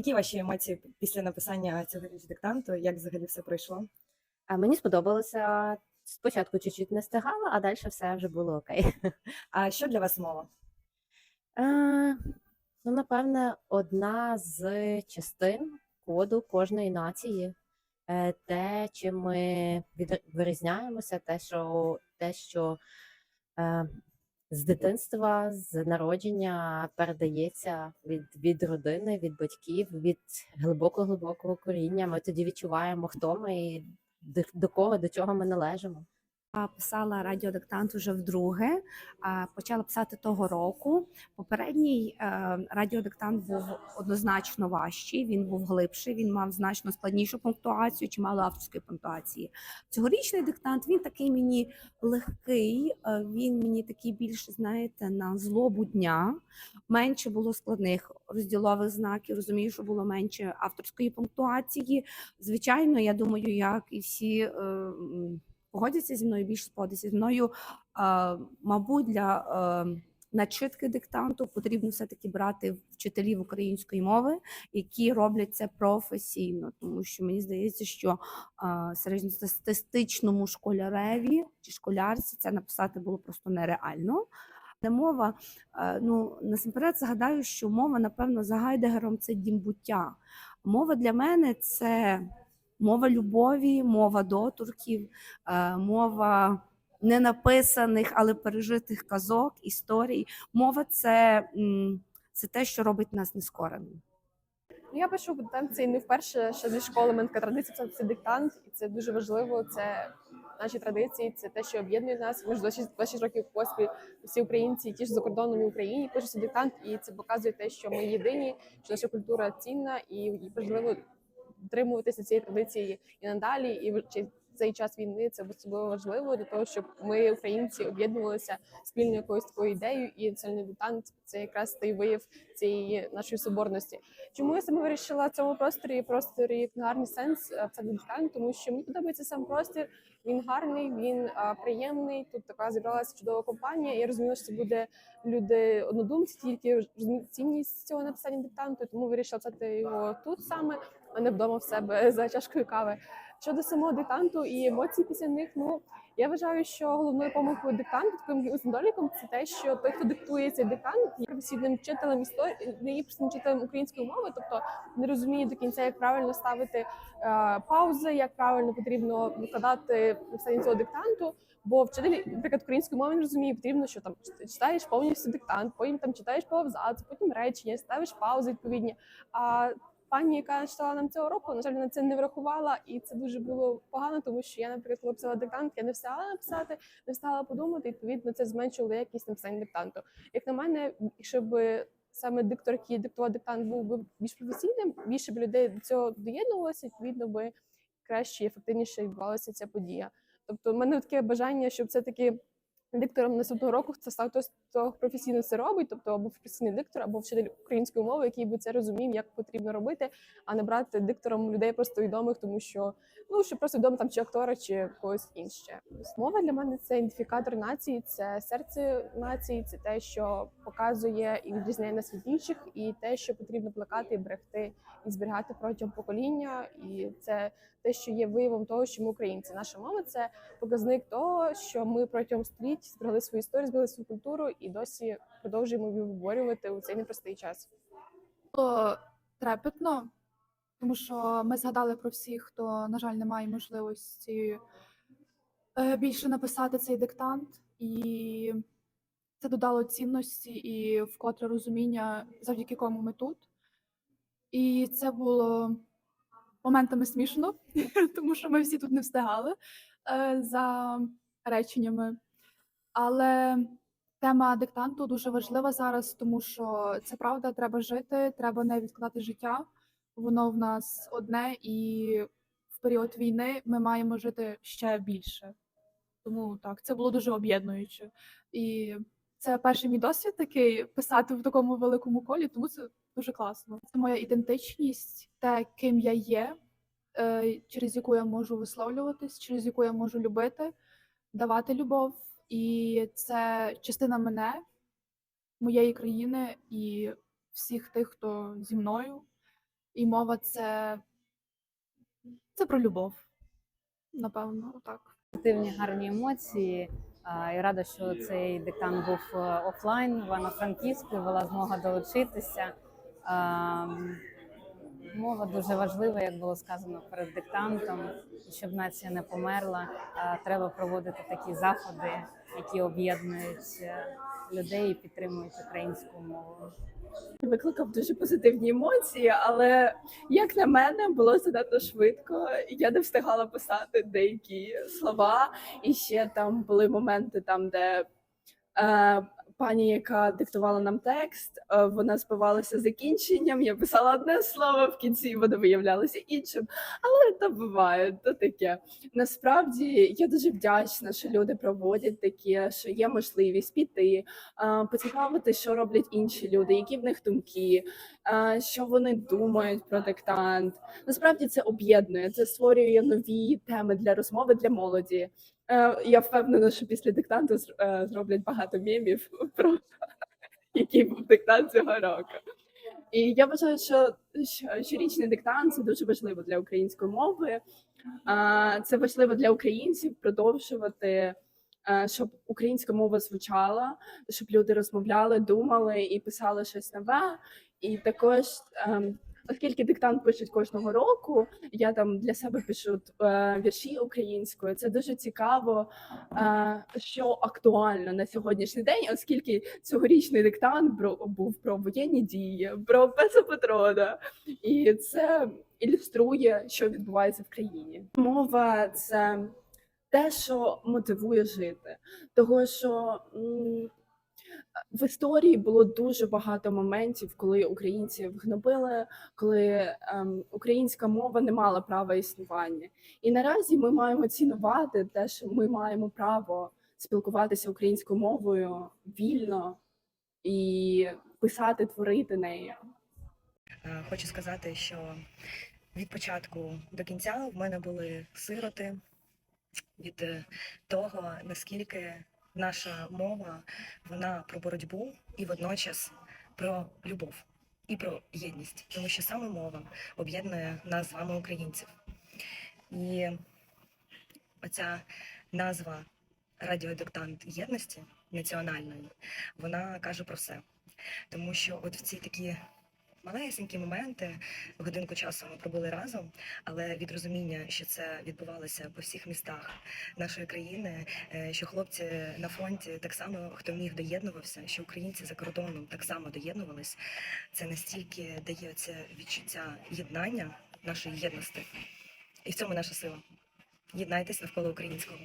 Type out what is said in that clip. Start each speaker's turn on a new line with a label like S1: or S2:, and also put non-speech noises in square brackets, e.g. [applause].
S1: Які ваші емоції після написання цього диктанту? Як взагалі все пройшло?
S2: А мені сподобалося. Спочатку чуть-чуть не встигала, а далі все вже було окей.
S1: А що для вас мова?
S2: Е, ну, напевне, одна з частин коду кожної нації. Е, те, чим ми вирізняємося, те, що, те, що е, з дитинства, з народження передається від, від родини, від батьків, від глибоко-глибокого коріння. Ми тоді відчуваємо, хто ми і до, до кого, до чого ми належимо.
S3: Писала радіодиктант уже вдруге. Почала писати того року. Попередній е, радіодиктант був однозначно важчий, він був глибший, він мав значно складнішу пунктуацію, чимало авторської пунктуації. Цьогорічний диктант він такий мені легкий, е, він мені такий більше, знаєте, на злобу дня. Менше було складних розділових знаків. Розумію, що було менше авторської пунктуації. Звичайно, я думаю, як і всі. Погодяться зі мною, більш сподиться зі мною. Е, мабуть, для е, начитки диктанту потрібно все-таки брати вчителів української мови, які роблять це професійно, тому що мені здається, що е, середньостатистичному школяреві чи школярці це написати було просто нереально. Де мова, е, ну насамперед згадаю, що мова, напевно, за Гайдегером це дім буття. Мова для мене це мова любові, мова доторків, е, мова ненаписаних, але пережитих казок, історій. Мова це, це те, що робить нас нескореними.
S4: Ну, я пишу диктант не вперше, ще зі школи. Мене така традиція це, диктант, і це дуже важливо. Це наші традиції, це те, що об'єднує нас. Ми ж 26, 26 років поспіль всі українці, ті ж за кордоном і в Україні, пишуть диктант, і це показує те, що ми єдині, що наша культура цінна, і важливо дотримуватися цієї традиції і надалі. І в цей час війни це особливо важливо для того, щоб ми, українці, об'єднувалися спільною якоюсь такою ідеєю, і національний диктант це якраз той вияв цієї нашої соборності. Чому я саме вирішила в цьому просторі просторі книгарний сенс це диктант, тому що мені подобається сам простір. Він гарний, він а, приємний. Тут така зібралася чудова компанія. Я розуміла, що це буде люди однодумці, тільки розуміють цінність цього написання диктанту. Тому вирішила писати його тут саме, а не вдома в себе [laughs] за чашкою кави. Щодо самого диктанту і емоцій після них, ну я вважаю, що головною помилкою диктанту, таким недоліком, це те, що той, хто диктує цей диктант, є професійним вчителем історії, не є професійним вчителем української мови, тобто не розуміє до кінця, як правильно ставити е, паузи, як правильно потрібно викладати написання цього диктанту. Бо вчитель, наприклад, української мови не розуміє, потрібно, що там читаєш повністю диктант, потім там читаєш по абзацу, потім речення, ставиш паузи відповідні. А пані, яка читала нам цього року, на жаль, вона це не врахувала, і це дуже було погано, тому що я, наприклад, коли писала диктант, я не встигала написати, не встигала подумати. і, Відповідно, це зменшило якість написання диктанту. Як на мене, якщо б саме диктор, який диктував диктант, був би більш професійним, більше б людей до цього доєднувалося, відповідно би краще і ефективніше відбувалася ця подія. Тобто, в мене таке бажання, щоб все таки диктором наступного року це став хтось, хто професійно це робить, тобто або професійний диктор, або вчитель української мови, який би це розумів, як потрібно робити, а не брати диктором людей просто відомих, тому що ну що просто відомо там чи актора, чи когось інше. Мова для мене це ідентифікатор нації, це серце нації, це те, що показує і відрізняє нас від інших, і те, що потрібно плекати, берегти і зберігати протягом покоління. І це те, що є виявом того, що ми українці. Наша мова це показник того, що ми протягом століть зберегли свою історію, зберегли свою культуру і досі продовжуємо виборювати у цей непростий час.
S5: було трепетно, тому що ми згадали про всіх, хто, на жаль, не має можливості е, більше написати цей диктант, і це додало цінності і вкотре розуміння, завдяки кому ми тут. І це було моментами смішно, [laughs] тому що ми всі тут не встигали е, за реченнями. Але Тема диктанту дуже важлива зараз, тому що це правда, треба жити, треба не відкладати життя. Воно в нас одне, і в період війни ми маємо жити ще більше. Тому так, це було дуже об'єднуюче. І це перший мій досвід такий писати в такому великому колі, тому це дуже класно. Це моя ідентичність, те, ким я є, е, через яку я можу висловлюватись, через яку я можу любити, давати любов. І це частина мене, моєї країни і всіх тих, хто зі мною. І мова це, це про любов. Напевно, так.
S6: позитивні гарні емоції. І рада, що цей диктант був е, офлайн в Івано-Франківську, була змога долучитися. Мова дуже важлива, як було сказано перед диктантом, щоб нація не померла. Треба проводити такі заходи, які об'єднують е, людей і підтримують українську мову.
S7: викликав дуже позитивні емоції, але як на мене, було занадто швидко. Я не встигала писати деякі слова, і ще там були моменти, там де е, пані, яка диктувала нам текст, е, вона збивалася закінченням. Я писала одне слово в кінці, воно виявлялося іншим. Але то буває, то таке. Насправді я дуже вдячна, що люди проводять таке, що є можливість піти, поцікавити, що роблять інші люди, які в них думки, що вони думають про диктант. Насправді це об'єднує, це створює нові теми для розмови для молоді. Е, Я впевнена, що після диктанту е, зроблять багато мемів про [laughs] який був диктант цього року. І я вважаю, що що- щорічний диктант це дуже важливо для української мови. А, Це важливо для українців продовжувати, е, щоб українська мова звучала, щоб люди розмовляли, думали і писали щось нове. І також, ем, оскільки диктант пишуть кожного року, я там для себе пишу е, вірші українською. Це дуже цікаво, е, що актуально на сьогоднішній день, оскільки цьогорічний диктант бро- був про воєнні дії, про Песопатрона. І це ілюструє, що відбувається в країні. Мова це те, що мотивує жити, того що. В історії було дуже багато моментів, коли українців гнобили, коли ем, українська мова не мала права існування. І наразі ми маємо цінувати те, що ми маємо право спілкуватися українською мовою вільно і писати, творити нею.
S1: Е, Хочу сказати, що від початку до кінця в мене були сироти від того, наскільки наша мова вона про боротьбу і водночас про любов і про єдність, тому що саме мова об'єднує нас з вами, українців. І оця назва радіодиктант єдності національної, вона каже про все. Тому що от в ці такі малесенькі моменти, годинку часу ми пробули разом, але від розуміння, що це відбувалося по всіх містах нашої країни, е, що хлопці на фронті так само хто міг доєднувався, що українці за кордоном так само доєднувались, це настільки дає це відчуття єднання нашої єдності. І в цьому наша сила. Єднайтесь навколо українського.